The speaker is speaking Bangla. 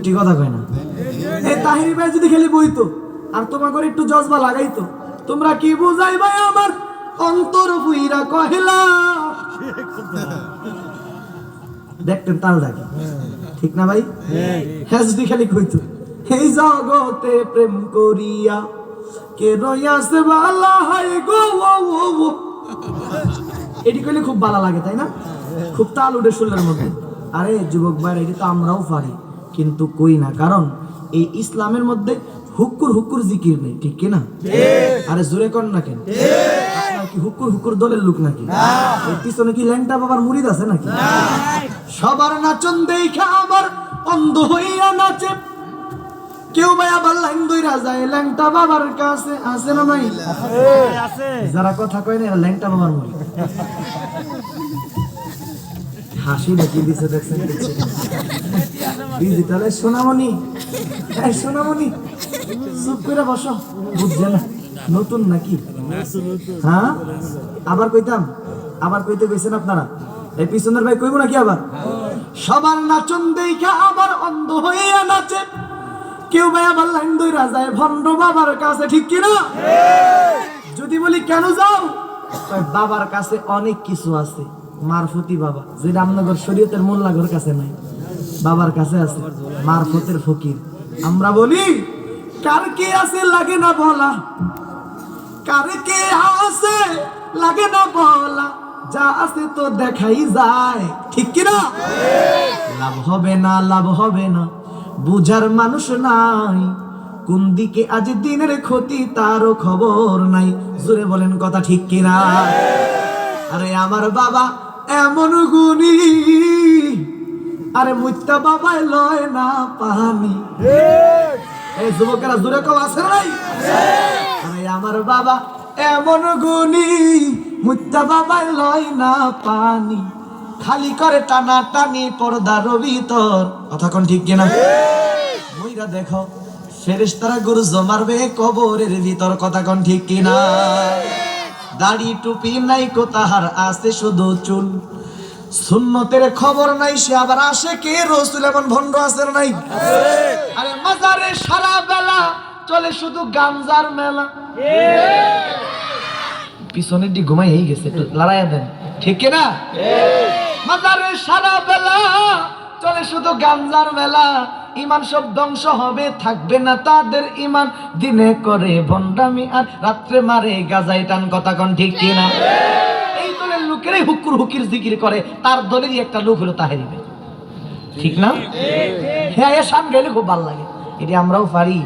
সত্যি কথা কয় না? এই তাহিরি ভাই যদি খেলি বইতো, আর তোমাকে একটু জজবা লাগাইতো, তোমরা কি বুঝাই ভাই আমার? অন্তর বুইরা কহিলা। দেখতেন তাল দেখে ঠিক না ভাই? হ্যাঁ যদি খালি কইতো এই জগতে প্রেম করিয়া, কে রইয়াছে বালা হাই গো, ও ও ও। এটি কইলে খুব ভালো লাগে, তাই না? খুব তাল উঠে শুনলের মধ্যে। আরে, যুবক ভাই এটি তো আমরাও পারি। কিন্তু কই না। কারণ এই ইসলামের মধ্যে হুক্কুর হুক্কুর জিকির নেই ঠিক কি না? আরে জোরে কর না কেন? কি হুক্কুর হুক্কুর দলের লোক নাকি? পিছনে কি ল্যাংটা বাবার মুরিদ আছে নাকি? সবার নাচন দেখা আমার অন্ধ হইয়া নাচে। কেউ ভাই আবার লাইন দইরা যায় ল্যাংটা বাবার কাছে আছে না নাই যারা কথা কয় না ল্যাংটা বাবার মুরিদ হাসি নাকি দিছে দেখছেন ডিজিটালে সোনামণি, এই সোনামণি, চুপ করে বসো। বুঝছে না নতুন নাকি? হ্যাঁ? আবার কইতাম, আবার কইতে গেছেন আপনারা। এই পিছনের ভাই কইব নাকি আবার? সবার নাচন দেখা আবার অন্ধ হইয়া নাচে। কেউ ভাই আবার লাইন দইরা যায়, ভণ্ড বাবার কাছে, ঠিক কিনা? যদি বলি, কেন যাও? বাবার কাছে অনেক কিছু আছে, মারফতি বাবা যে রামনগর শরীয়তের মোল্লাগর কাছে নাই। বাবার কাছে আছে মারফতের ফকির। আমরা বলি, কার কে আছে লাগে না বলা? কার কে আছে লাগে না বলা? যা আছে তো দেখাই যায়। ঠিক কিনা লাভ হবে না, লাভ হবে না, বুঝার মানুষ নাই। কোন দিকে আজ দিনের ক্ষতি তারও খবর নাই। জোরে বলেন কথা ঠিক কিনা আরে আমার বাবা, এমন গুণী। আরে মুত্তা বাবাই লয় না পানি এই যুবকেরা জোরে কম আছে নাই? আরে আমার বাবা এমন গুণী মুত্তা বাবাই লয় না পানি খালি করে টানা টানি পর্দার ভিতর। কথা কোন ঠিক কিনা? মইরা দেখো ফেরেশতারা গরু জমারবে কবরের ভিতর। কথা কোন ঠিক কিনা? দাড়ি টুপি নাই কো তাহার আছে শুধু চুল। সুন্নতের খবর নাই, সে আবার আসে কে? রসুল এমন ভণ্ড আছে নাই? আরে মাজারে সারা বেলা চলে শুধু গামজার মেলা। পিছনের দিক ঘুমাই হয়ে গেছে, একটু লড়াইয়া দেন। ঠিক না? মাজারে সারা বেলা চলে শুধু গাঞ্জার মেলা। ইমান সব ধ্বংস হবে, থাকবে না তাদের ইমান। দিনে করে ভণ্ডামি আর রাত্রে মারে গাজাই টান কথা কন, ঠিক কিনা লোকেরাই হুকুর হুকির জিকির করে তার দলেরই একটা লোক হলো তাহেরিবে। ঠিক না? হ্যাঁ এ সান গেলে খুব ভালো লাগে। এটি আমরাও পারি।